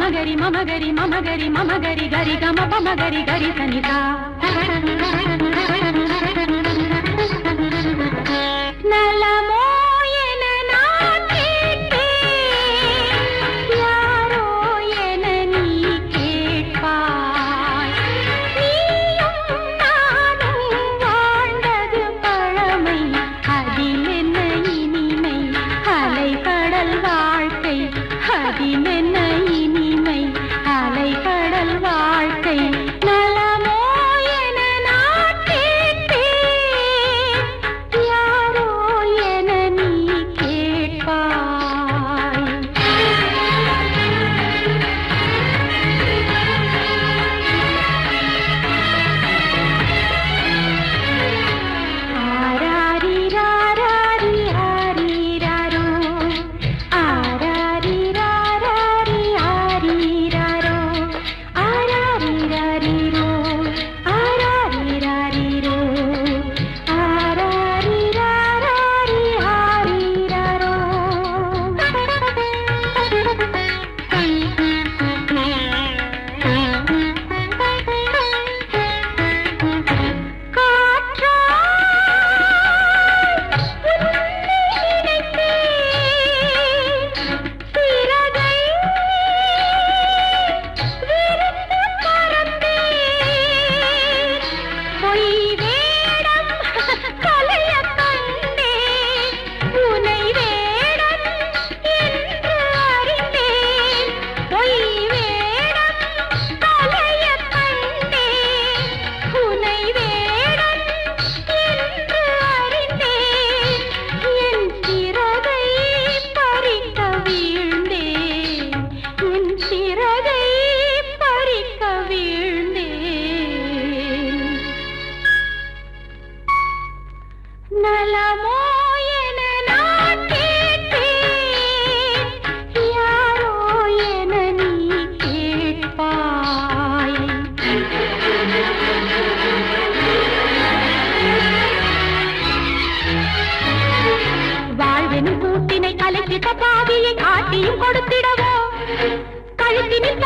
మమగరి మమగరి మమగరి మమగరి గరి గమ పమగరి గరి సనిత பாதியை காட்டியும் கொடுத்திடவோ? கழுத்தினில்